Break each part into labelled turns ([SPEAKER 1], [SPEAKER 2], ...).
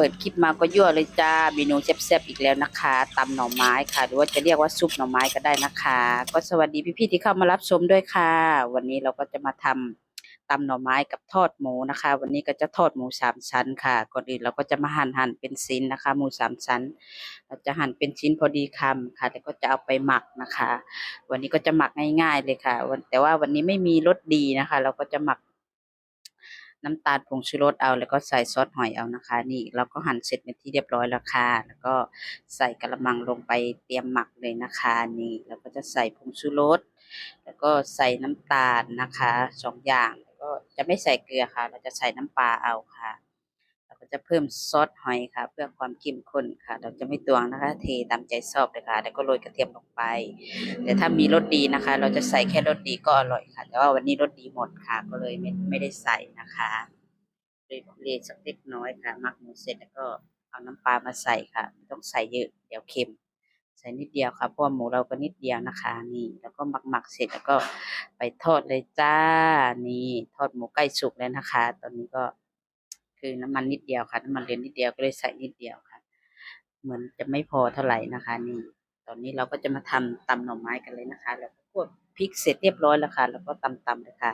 [SPEAKER 1] ปิดคลิปมาก็ยั่วเลยจ้าเมนูแซ่บๆอีกแล้วนะคะตำหน่อไม้ค่ะ หรือว่าจะเรียกว่าซุปหน่อไม้ก็ได้นะคะ ก็สวัสดีพี่ๆที่เข้ามารับชมด้วยค่ะ วันนี้เราก็จะมาทำตำหน่อไม้กับทอดหมูนะคะ วันนี้ก็จะทอดหมูสามชั้นค่ะ ก่อนอื่นเราก็จะมาหั่นหั่นเป็นชิ้นนะคะ หมูสามชั้น เราจะหั่นเป็นชิ้นพอดีคำค่ะ แล้วก็จะเอาไปหมักนะคะ วันนี้ก็จะหมักง่ายๆเลยค่ะวันแต่ว่าวันนี้ไม่มีรสดีนะคะ เราก็จะหมัก น้ำตาลผงชูรสเอา แล้วก็ใส่ซอสหอยเอานะคะ นี่เราก็หั่นเสร็จเป็นที่เรียบร้อยแล้วค่ะ แล้วก็ใส่กระมังลงไปเตรียมหมักเลยนะคะนี่เราก็จะใส่ผงชูรสแล้วก็ใส่น้ำตาลนะคะสองอย่างแล้วก็จะไม่ใส่เกลือค่ะ เราจะใส่น้ำปลาเอาค่ะ จะเพิ่มซอสหอยค่ะ เพื่อความเข้มข้นค่ะ เราจะไม่ตวงนะคะ เทตามใจชอบเลยค่ะ แล้วก็โรยกระเทียมลงไป แต่ถ้ามีรสดีนะคะ เราจะใส่แค่รสดีก็อร่อยค่ะ แต่ว่าวันนี้รสดีหมดค่ะ ก็เลยไม่ไม่ได้ใส่นะคะเลยเลสักเล็กน้อยค่ะหมักหมูเสร็จแล้วก็เอาน้ำปลามาใส่ค่ะไม่ต้องใส่เยอะเดี๋ยวเค็มใส่นิดเดียวค่ะเพราะว่าหมูเราก็นิดเดียวนะคะนี่ แล้วก็หมักหมักเสร็จแล้วก็ไปทอดเลยจ้านี่ ทอดหมูใกล้สุกแล้วนะคะ ตอนนี้ก็ คือน้ำมันนิดเดียวค่ะน้ำมันเหลือนิดเดียวก็เลยใส่นิดเดียวค่ะ เหมือนจะไม่พอเท่าไหร่นะคะนี่ ตอนนี้เราก็จะมาทำตำหน่อไม้กันเลยนะคะ แล้วก็พวกพริกเสร็จเรียบร้อยแล้วค่ะ แล้วก็ตำๆเลยค่ะ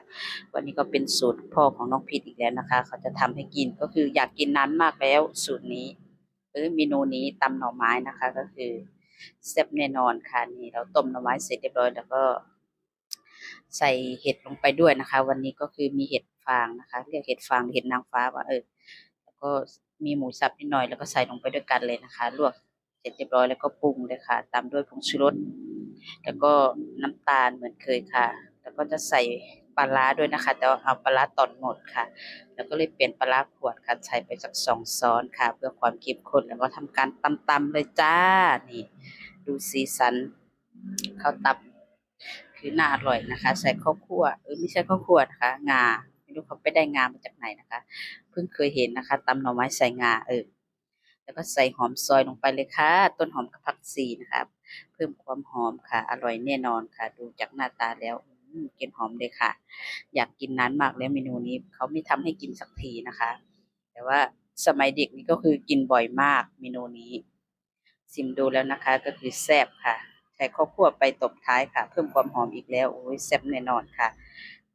[SPEAKER 1] วันนี้ก็เป็นสูตรพ่อของน้องพิษอีกแล้วนะคะ เขาจะทำให้กินก็คืออยากกินนานมากแล้วสูตรนี้หรือเมนูนี้ตำหน่อไม้นะคะ ก็คือแซ่บแน่นอนค่ะนี่เราต้มหน่อไม้เสร็จเรียบร้อยแล้วก็ ใส่เห็ดลงไปด้วยนะคะ วันนี้ก็คือมีเห็ดฟางนะคะเรียกเห็ดฟางเห็ดนางฟ้าว่าเออแล้วก็มีหมูสับนิดหน่อยแล้วก็ใส่ลงไปด้วยกันเลยนะคะ ลวกเสร็จเรียบร้อยแล้วก็ปรุงเลยค่ะ ตามด้วยผงชูรสแล้วก็น้ำตาลเหมือนเคยค่ะ แล้วก็จะใส่ปลาร้าด้วยนะคะ แต่ว่าเอาปลาร้าตอนหมดค่ะ แล้วก็เลยเปลี่ยนปลาร้าขวดค่ะใส่ไปสักสองช้อนค่ะ เพื่อความเข้มข้นแล้วก็ทำการตำๆเลยจ้านี่ ดูสีสันข้าวตับ คือน่าอร่อยนะคะ ใส่ข้าวคั่วเออไม่ใช่ข้าวคั่วนะคะ งาไม่รู้เขาไปได้งามาจากไหนนะคะ เพิ่งเคยเห็นนะคะตำหน่อไม้ใส่งาเออแล้วก็ใส่หอมซอยลงไปเลยค่ะ ต้นหอมกับผักชีนะคะเพิ่มความหอมค่ะ อร่อยแน่นอนค่ะ ดูจากหน้าตาแล้วอืมกินหอมเลยค่ะ อยากกินนานมากแล้วเมนูนี้เขาไม่ทำให้กินสักทีนะคะ แต่ว่าสมัยเด็กนี่ก็คือกินบ่อยมากเมนูนี้ชิมดูแล้วนะคะก็คือแซ่บค่ะ ใส่ข้าวคั่วไปตบท้ายค่ะ เพิ่มความหอมอีกแล้วโอ้ยแซ่บแน่นอนค่ะ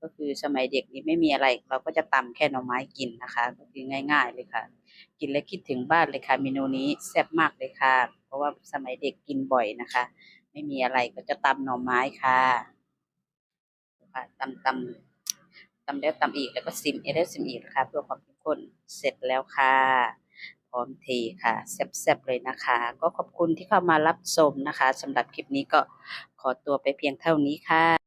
[SPEAKER 1] ก็คือสมัยเด็กนี่ไม่มีอะไร เราก็จะตำแค่หน่อไม้กินนะคะ ก็คือง่าย ๆ เลยค่ะ กินแล้วคิดถึงบ้านเลยค่ะ เมนูนี้แซ่บมากเลยค่ะ เพราะว่าสมัยเด็กกินบ่อยนะคะ ไม่มีอะไรก็จะตำหน่อไม้ค่ะค่ะตำตำตำแล้วตำอีกแล้วก็ซิมเอแล้วซิมอีกนะคะเพื่อความเข้มข้นเสร็จแล้วค่ะ พร้อมทีค่ะแซ่บๆเลยนะคะ ก็ขอบคุณที่เข้ามารับชมนะคะสำหรับคลิปนี้ก็ขอตัวไปเพียงเท่านี้ค่ะ